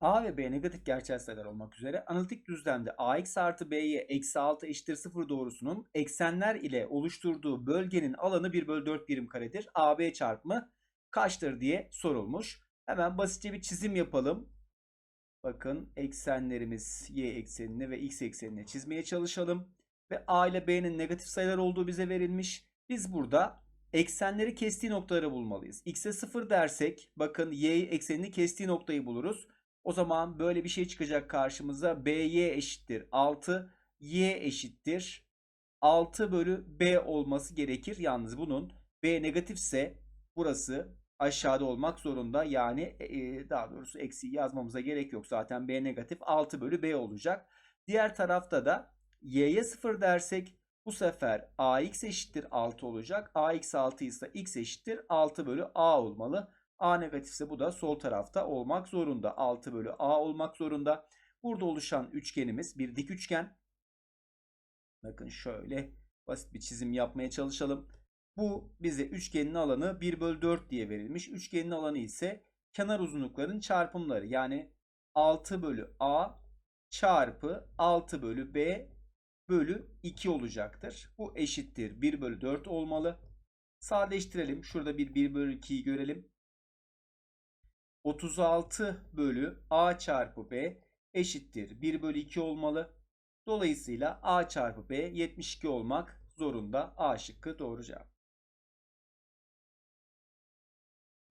A ve B negatif gerçel sayılar olmak üzere analitik düzlemde ax artı b'ye eksi 6 eşittir 0 doğrusunun eksenler ile oluşturduğu bölgenin alanı 1 bölü 4 birim karedir. AB çarpımı kaçtır diye sorulmuş. Hemen basitçe bir çizim yapalım. Bakın eksenlerimiz y eksenine ve x eksenine çizmeye çalışalım. Ve a ile b'nin negatif sayılar olduğu bize verilmiş. Biz burada eksenleri kestiği noktaları bulmalıyız. x'e 0 dersek bakın y eksenini kestiği noktayı buluruz. O zaman böyle bir şey çıkacak karşımıza. BY eşittir 6. Y eşittir 6 bölü B olması gerekir. Yalnız bunun B negatifse burası aşağıda olmak zorunda. Yani e, daha doğrusu eksi yazmamıza gerek yok. Zaten B negatif 6 bölü B olacak. Diğer tarafta da Y'ye 0 dersek bu sefer AX eşittir 6 olacak. AX 6 ise X eşittir 6 bölü A olmalı. A negatifse bu da sol tarafta olmak zorunda. 6 bölü A olmak zorunda. Burada oluşan üçgenimiz bir dik üçgen. Bakın şöyle basit bir çizim yapmaya çalışalım. Bu bize üçgenin alanı 1 bölü 4 diye verilmiş. Üçgenin alanı ise kenar uzunlukların çarpımları. Yani 6 bölü A çarpı 6 bölü B bölü 2 olacaktır. Bu eşittir 1 bölü 4 olmalı. Sadeleştirelim. Şurada bir 1 bölü 2'yi görelim. 36 bölü A çarpı B eşittir 1 bölü 2 olmalı. Dolayısıyla A çarpı B 72 olmak zorunda. A şıkkı doğru cevap.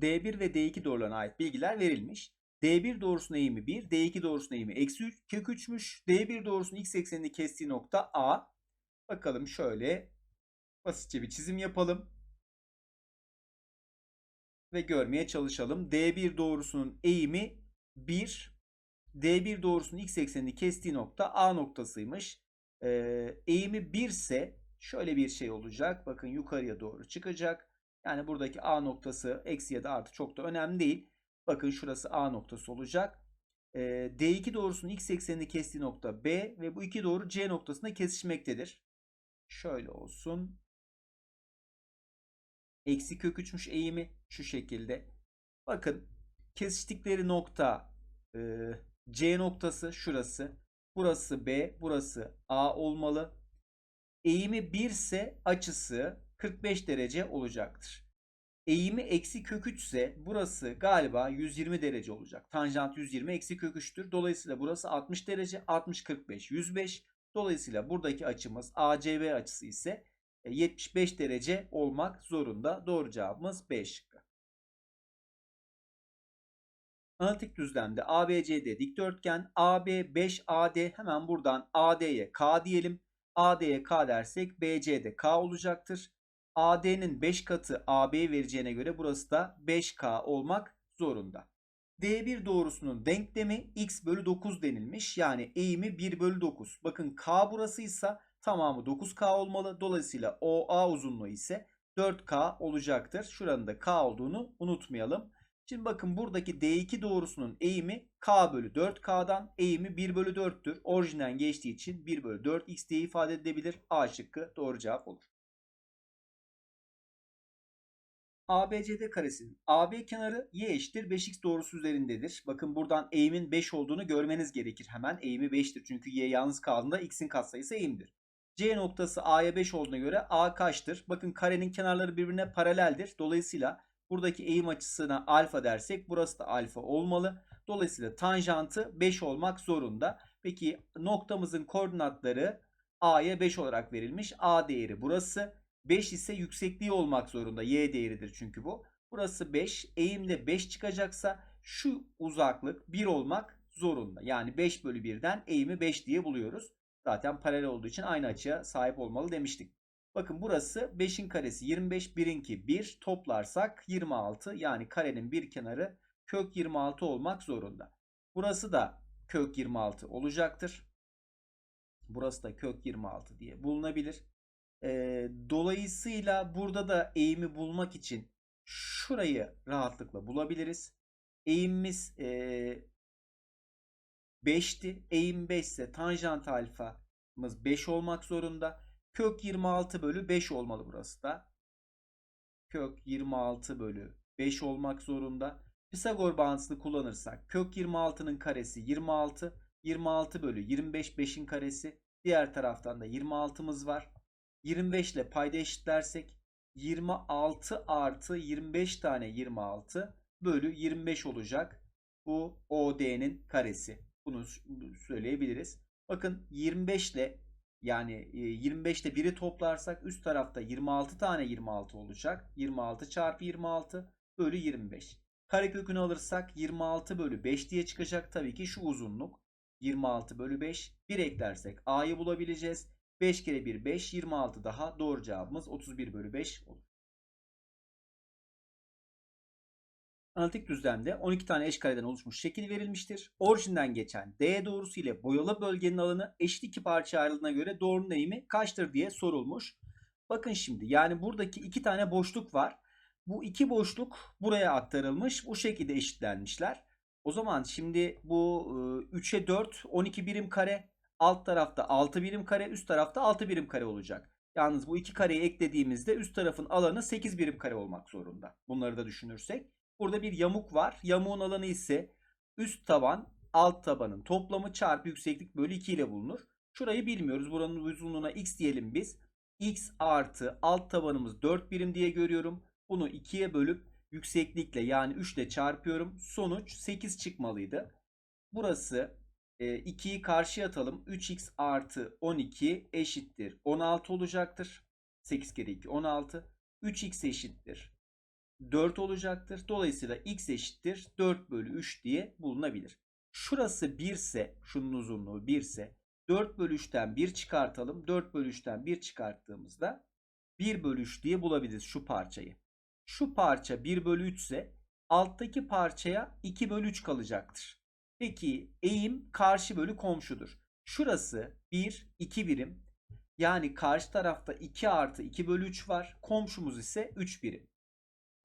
D1 ve D2 doğrularına ait bilgiler verilmiş. D1 doğrusunun eğimi 1, D2 doğrusunun eğimi eksi 3, kök 3'müş. D1 doğrusunun x eksenini kestiği nokta A. Bakalım şöyle basitçe bir çizim yapalım. Ve görmeye çalışalım. D1 doğrusunun eğimi 1. D1 doğrusunun x eksenini kestiği nokta A noktasıymış. Ee, eğimi 1 ise şöyle bir şey olacak. Bakın yukarıya doğru çıkacak. Yani buradaki A noktası eksi ya da artı çok da önemli değil. Bakın şurası A noktası olacak. Ee, D2 doğrusunun x eksenini kestiği nokta B ve bu iki doğru C noktasında kesişmektedir. Şöyle olsun. Eksi kök 3'müş eğimi şu şekilde. Bakın kesiştikleri nokta e, C noktası şurası. Burası B, burası A olmalı. Eğimi 1 ise açısı 45 derece olacaktır. Eğimi eksi kök 3 ise burası galiba 120 derece olacak. Tanjant 120 eksi kök 3'tür. Dolayısıyla burası 60 derece. 60 45 105. Dolayısıyla buradaki açımız ACB açısı ise 75 derece olmak zorunda. Doğru cevabımız B. Analitik düzlemde ABCD dikdörtgen AB 5AD hemen buradan AD'ye K diyelim. AD'ye K dersek BC'de K olacaktır. AD'nin 5 katı AB vereceğine göre burası da 5K olmak zorunda. D1 doğrusunun denklemi x bölü 9 denilmiş. Yani eğimi 1 bölü 9. Bakın K burasıysa tamamı 9K olmalı. Dolayısıyla OA uzunluğu ise 4K olacaktır. Şuranın da K olduğunu unutmayalım. Şimdi bakın buradaki D2 doğrusunun eğimi K bölü 4K'dan eğimi 1 bölü 4'tür. Orijinden geçtiği için 1 bölü 4X diye ifade edilebilir. A şıkkı doğru cevap olur. ABCD karesinin AB kenarı y eşittir 5x doğrusu üzerindedir. Bakın buradan eğimin 5 olduğunu görmeniz gerekir hemen. Eğimi 5'tir çünkü y yalnız kaldığında x'in katsayısı eğimdir. C noktası A'ya 5 olduğuna göre A kaçtır? Bakın karenin kenarları birbirine paraleldir. Dolayısıyla buradaki eğim açısına alfa dersek burası da alfa olmalı. Dolayısıyla tanjantı 5 olmak zorunda. Peki noktamızın koordinatları A'ya 5 olarak verilmiş. A değeri burası. 5 ise yüksekliği olmak zorunda. Y değeridir çünkü bu. Burası 5. Eğimde 5 çıkacaksa şu uzaklık 1 olmak zorunda. Yani 5 bölü 1'den eğimi 5 diye buluyoruz. Zaten paralel olduğu için aynı açıya sahip olmalı demiştik. Bakın burası 5'in karesi 25, 1'inki 1 toplarsak 26 yani karenin bir kenarı kök 26 olmak zorunda. Burası da kök 26 olacaktır. Burası da kök 26 diye bulunabilir. E, dolayısıyla burada da eğimi bulmak için şurayı rahatlıkla bulabiliriz. Eğimimiz e, 5'ti. Eğim 5 ise tanjant alfamız 5 olmak zorunda. Kök 26 bölü 5 olmalı burası da. Kök 26 bölü 5 olmak zorunda. Pisagor bağıntısını kullanırsak kök 26'nın karesi 26. 26 bölü 25 5'in karesi. Diğer taraftan da 26'mız var. 25 ile payda eşitlersek 26 artı 25 tane 26 bölü 25 olacak. Bu OD'nin karesi. Bunu söyleyebiliriz. Bakın 25 ile yani 25 ile 1'i toplarsak üst tarafta 26 tane 26 olacak. 26 çarpı 26 bölü 25. Karekökünü alırsak 26 bölü 5 diye çıkacak. Tabii ki şu uzunluk. 26 bölü 5. 1 eklersek A'yı bulabileceğiz. 5 kere 1 5 26 daha doğru cevabımız 31 bölü 5 olur. Analitik düzlemde 12 tane eş kareden oluşmuş şekil verilmiştir. Orijinden geçen D doğrusu ile boyalı bölgenin alanı eşit iki parça ayrıldığına göre doğrunun eğimi kaçtır diye sorulmuş. Bakın şimdi yani buradaki iki tane boşluk var. Bu iki boşluk buraya aktarılmış. Bu şekilde eşitlenmişler. O zaman şimdi bu 3'e 4 12 birim kare. Alt tarafta 6 birim kare, üst tarafta 6 birim kare olacak. Yalnız bu iki kareyi eklediğimizde üst tarafın alanı 8 birim kare olmak zorunda. Bunları da düşünürsek. Burada bir yamuk var. Yamuğun alanı ise üst taban alt tabanın toplamı çarpı yükseklik bölü 2 ile bulunur. Şurayı bilmiyoruz. Buranın uzunluğuna x diyelim biz. x artı alt tabanımız 4 birim diye görüyorum. Bunu 2'ye bölüp yükseklikle yani 3 ile çarpıyorum. Sonuç 8 çıkmalıydı. Burası 2'yi e, karşıya atalım. 3x artı 12 eşittir 16 olacaktır. 8 kere 2 16. 3x eşittir 4 olacaktır. Dolayısıyla x eşittir 4 bölü 3 diye bulunabilir. Şurası 1 ise şunun uzunluğu 1 ise 4 bölü 3'ten 1 çıkartalım. 4 bölü 3'ten 1 çıkarttığımızda 1 bölü 3 diye bulabiliriz şu parçayı. Şu parça 1 bölü 3 ise alttaki parçaya 2 bölü 3 kalacaktır. Peki eğim karşı bölü komşudur. Şurası 1, 2 birim. Yani karşı tarafta 2 artı 2 bölü 3 var. Komşumuz ise 3 birim.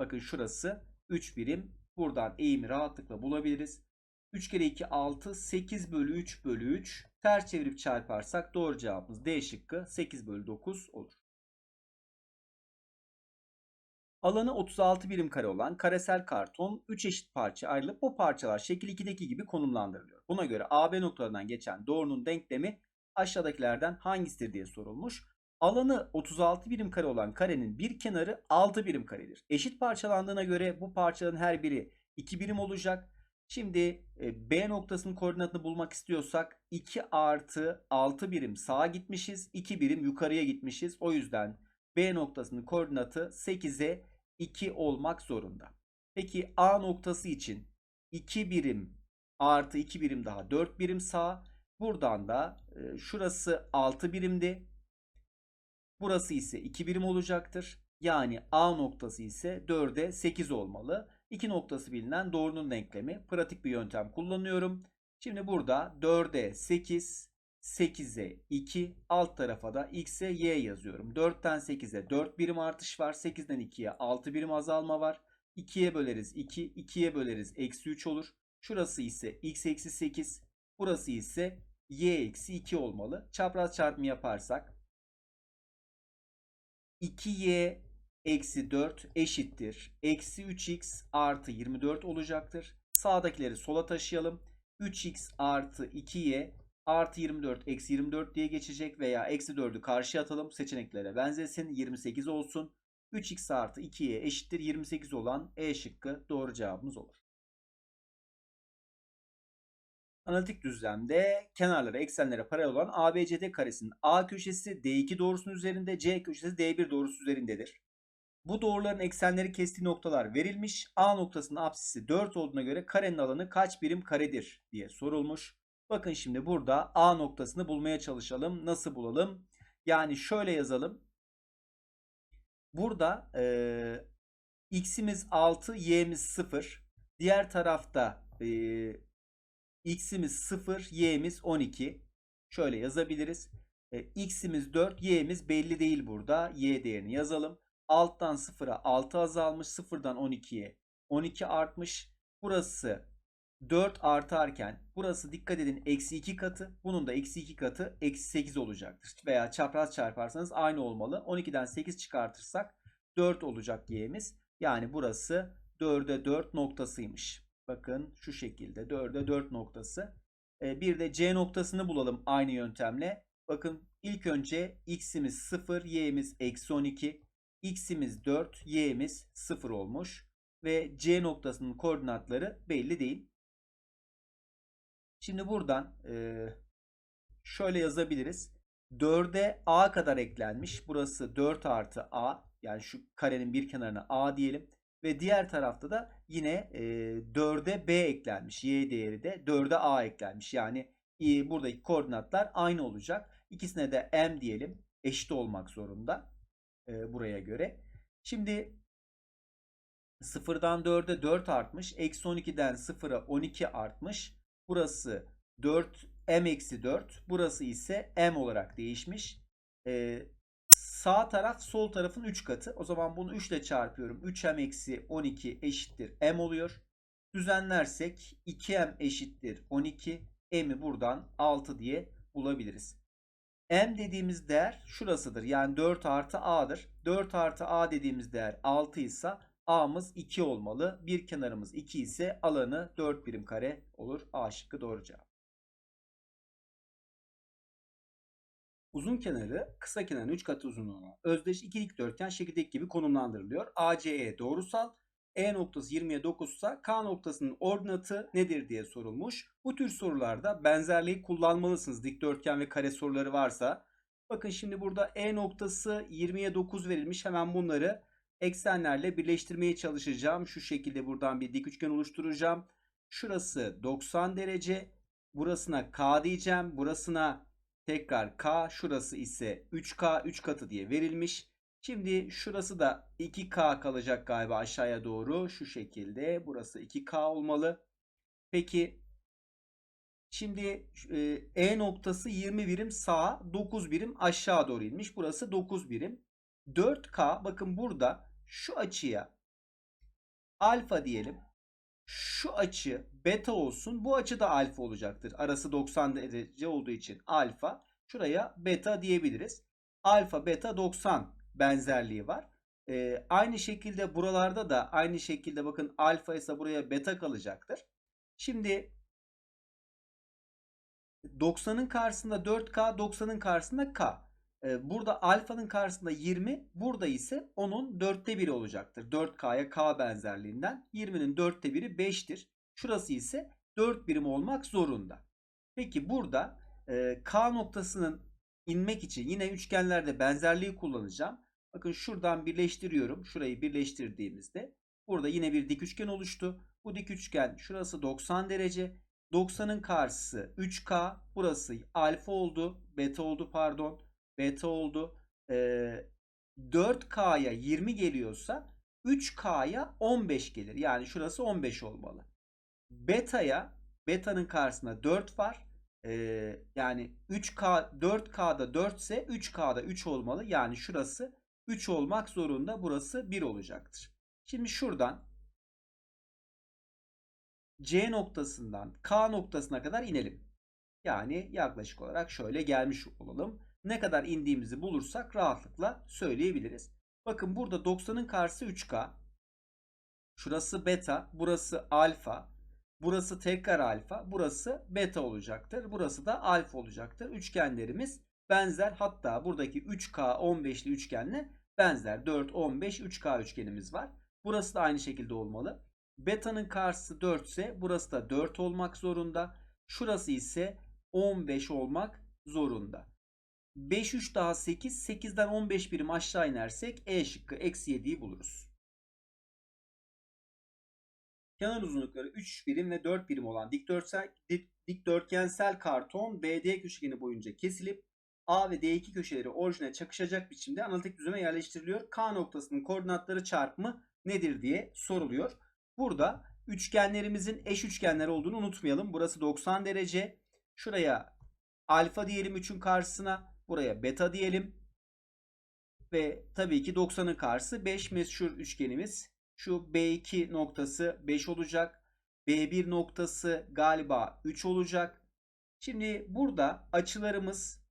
Bakın şurası 3 birim. Buradan eğimi rahatlıkla bulabiliriz. 3 kere 2 6 8 bölü 3 bölü 3. Ters çevirip çarparsak doğru cevabımız D şıkkı 8 bölü 9 olur. Alanı 36 birim kare olan karesel karton 3 eşit parça ayrılıp bu parçalar şekil 2'deki gibi konumlandırılıyor. Buna göre AB noktalarından geçen doğrunun denklemi aşağıdakilerden hangisidir diye sorulmuş. Alanı 36 birim kare olan karenin bir kenarı 6 birim karedir. Eşit parçalandığına göre bu parçaların her biri 2 birim olacak. Şimdi e, B noktasının koordinatını bulmak istiyorsak 2 artı 6 birim sağa gitmişiz. 2 birim yukarıya gitmişiz. O yüzden B noktasının koordinatı 8'e 2 olmak zorunda. Peki A noktası için 2 birim artı 2 birim daha 4 birim sağ. Buradan da e, şurası 6 birimdi. Burası ise 2 birim olacaktır. Yani A noktası ise 4'e 8 olmalı. 2 noktası bilinen doğrunun denklemi. Pratik bir yöntem kullanıyorum. Şimdi burada 4'e 8, 8'e 2, alt tarafa da x'e y yazıyorum. 4'ten 8'e 4 birim artış var. 8'den 2'ye 6 birim azalma var. 2'ye böleriz 2, 2'ye böleriz eksi 3 olur. Şurası ise x eksi 8, burası ise y eksi 2 olmalı. Çapraz çarpımı yaparsak 2y eksi 4 eşittir. Eksi 3x artı 24 olacaktır. Sağdakileri sola taşıyalım. 3x artı 2y artı 24 eksi 24 diye geçecek veya eksi 4'ü karşıya atalım. Seçeneklere benzesin. 28 olsun. 3x artı 2y eşittir 28 olan E şıkkı doğru cevabımız olur. Analitik düzlemde kenarları eksenlere paralel olan ABCD karesinin A köşesi D2 doğrusunun üzerinde, C köşesi D1 doğrusu üzerindedir. Bu doğruların eksenleri kestiği noktalar verilmiş. A noktasının apsisi 4 olduğuna göre karenin alanı kaç birim karedir diye sorulmuş. Bakın şimdi burada A noktasını bulmaya çalışalım. Nasıl bulalım? Yani şöyle yazalım. Burada e, x'imiz 6, y'miz 0. Diğer tarafta e, x'imiz 0, y'miz 12. Şöyle yazabiliriz. E, x'imiz 4, y'miz belli değil burada. y değerini yazalım. Alttan 0'a 6 azalmış. 0'dan 12'ye 12 artmış. Burası 4 artarken burası dikkat edin eksi 2 katı. Bunun da eksi 2 katı eksi 8 olacaktır. Veya çapraz çarparsanız aynı olmalı. 12'den 8 çıkartırsak 4 olacak y'miz. Yani burası 4'e 4 noktasıymış. Bakın şu şekilde 4'e 4 noktası. E, bir de C noktasını bulalım aynı yöntemle. Bakın ilk önce x'imiz 0, y'imiz eksi 12. x'imiz 4, y'imiz 0 olmuş. Ve C noktasının koordinatları belli değil. Şimdi buradan e, şöyle yazabiliriz. 4'e a kadar eklenmiş. Burası 4 artı a. Yani şu karenin bir kenarına a diyelim. Ve diğer tarafta da yine e, 4'e b eklenmiş. Y değeri de 4'e a eklenmiş. Yani e, buradaki koordinatlar aynı olacak. İkisine de m diyelim. Eşit olmak zorunda. E, buraya göre. Şimdi 0'dan 4'e 4 artmış. Eksi 12'den 0'a 12 artmış. Burası 4 m eksi 4. Burası ise m olarak değişmiş. Ee, sağ taraf sol tarafın 3 katı. O zaman bunu 3 ile çarpıyorum. 3m eksi 12 eşittir m oluyor. Düzenlersek 2m eşittir 12. m'i buradan 6 diye bulabiliriz. m dediğimiz değer şurasıdır. Yani 4 artı a'dır. 4 artı a dediğimiz değer 6 ise a'mız 2 olmalı. Bir kenarımız 2 ise alanı 4 birim kare olur. A şıkkı doğru cevap. Uzun kenarı kısa kenarın 3 katı uzunluğu özdeş iki dikdörtgen şekildeki gibi konumlandırılıyor. ACE doğrusal, E noktası 20'ye 9 ise K noktasının ordinatı nedir diye sorulmuş. Bu tür sorularda benzerliği kullanmalısınız dikdörtgen ve kare soruları varsa. Bakın şimdi burada E noktası 20'ye 9 verilmiş. Hemen bunları eksenlerle birleştirmeye çalışacağım. Şu şekilde buradan bir dik üçgen oluşturacağım. Şurası 90 derece. Burasına K diyeceğim. Burasına tekrar K. Şurası ise 3K 3 katı diye verilmiş. Şimdi şurası da 2K kalacak galiba aşağıya doğru. Şu şekilde. Burası 2K olmalı. Peki Şimdi E noktası 20 birim sağa 9 birim aşağı doğru inmiş. Burası 9 birim. 4K bakın burada şu açıya alfa diyelim. Şu açı beta olsun. Bu açı da alfa olacaktır. Arası 90 derece olduğu için alfa. Şuraya beta diyebiliriz. Alfa beta 90 benzerliği var. Ee, aynı şekilde buralarda da aynı şekilde bakın alfa ise buraya beta kalacaktır. Şimdi 90'ın karşısında 4K, 90'ın karşısında K. Burada alfanın karşısında 20, burada ise onun dörtte biri olacaktır. 4K'ya K benzerliğinden 20'nin dörtte biri 5'tir. Şurası ise 4 birim olmak zorunda. Peki burada K noktasının inmek için yine üçgenlerde benzerliği kullanacağım. Bakın şuradan birleştiriyorum. Şurayı birleştirdiğimizde burada yine bir dik üçgen oluştu. Bu dik üçgen şurası 90 derece. 90'ın karşısı 3K. Burası alfa oldu. Beta oldu pardon. Beta oldu. Ee, 4K'ya 20 geliyorsa 3K'ya 15 gelir. Yani şurası 15 olmalı. Beta'ya beta'nın karşısında 4 var. Ee, yani 3K 4K'da 4 ise 3K'da 3 olmalı. Yani şurası 3 olmak zorunda. Burası 1 olacaktır. Şimdi şuradan C noktasından K noktasına kadar inelim. Yani yaklaşık olarak şöyle gelmiş olalım. Ne kadar indiğimizi bulursak rahatlıkla söyleyebiliriz. Bakın burada 90'ın karşısı 3K. Şurası beta, burası alfa. Burası tekrar alfa, burası beta olacaktır. Burası da alfa olacaktır. Üçgenlerimiz benzer. Hatta buradaki 3K 15'li üçgenle benzer. 4, 15, 3K üçgenimiz var. Burası da aynı şekilde olmalı. Beta'nın karşısı 4 ise burası da 4 olmak zorunda. Şurası ise 15 olmak zorunda. 5 3 daha 8. 8'den 15 birim aşağı inersek E şıkkı eksi 7'yi buluruz. Kenar uzunlukları 3 birim ve 4 birim olan dikdörtgen, dikdörtgensel karton BD köşegeni boyunca kesilip A ve D2 köşeleri orijine çakışacak biçimde analitik düzeme yerleştiriliyor. K noktasının koordinatları çarpımı nedir diye soruluyor. Burada üçgenlerimizin eş üçgenler olduğunu unutmayalım. Burası 90 derece. Şuraya alfa diyelim 3'ün karşısına. Buraya beta diyelim. Ve tabii ki 90'ın karşısı 5 meşhur üçgenimiz. Şu B2 noktası 5 olacak. B1 noktası galiba 3 olacak. Şimdi burada açılarımız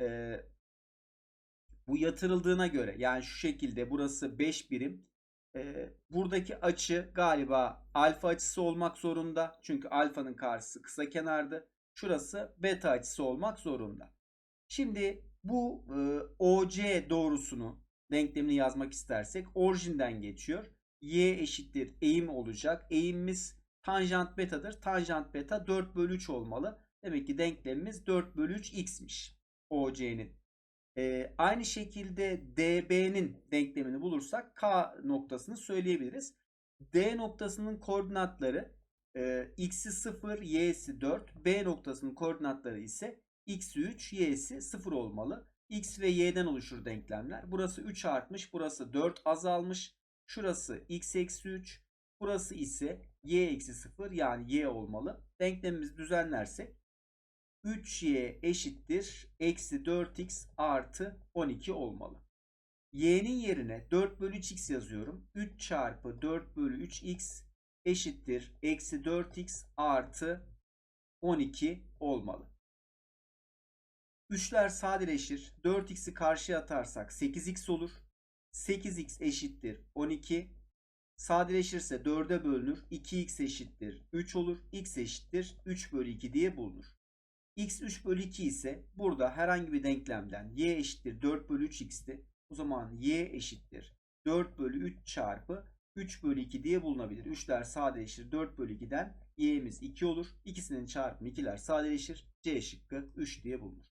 e, bu yatırıldığına göre yani şu şekilde burası 5 birim. Ee, buradaki açı galiba alfa açısı olmak zorunda. Çünkü alfanın karşısı kısa kenardı. Şurası beta açısı olmak zorunda. Şimdi bu e, OC doğrusunu denklemini yazmak istersek orijinden geçiyor. Y eşittir eğim olacak. Eğimimiz tanjant betadır. Tanjant beta 4 bölü 3 olmalı. Demek ki denklemimiz 4 bölü 3 x'miş. OC'nin. Ee, aynı şekilde DB'nin denklemini bulursak K noktasını söyleyebiliriz. D noktasının koordinatları e, x'i 0, y'si 4. B noktasının koordinatları ise x'i 3, y'si 0 olmalı. x ve y'den oluşur denklemler. Burası 3 artmış, burası 4 azalmış. Şurası x eksi 3, burası ise y eksi 0 yani y olmalı. Denklemimizi düzenlersek 3y eşittir eksi 4x artı 12 olmalı. y'nin yerine 4 bölü 3x yazıyorum. 3 çarpı 4 bölü 3x eşittir eksi 4x artı 12 olmalı. 3'ler sadeleşir. 4x'i karşıya atarsak 8x olur. 8x eşittir 12. Sadeleşirse 4'e bölünür. 2x eşittir 3 olur. x eşittir 3 bölü 2 diye bulunur. x 3 bölü 2 ise burada herhangi bir denklemden y eşittir 4 bölü 3x'ti. O zaman y eşittir 4 bölü 3 çarpı 3 bölü 2 diye bulunabilir. 3'ler sadeleşir. 4 bölü 2'den y'miz 2 olur. İkisinin çarpımı 2'ler sadeleşir. C şıkkı 3 diye bulunur.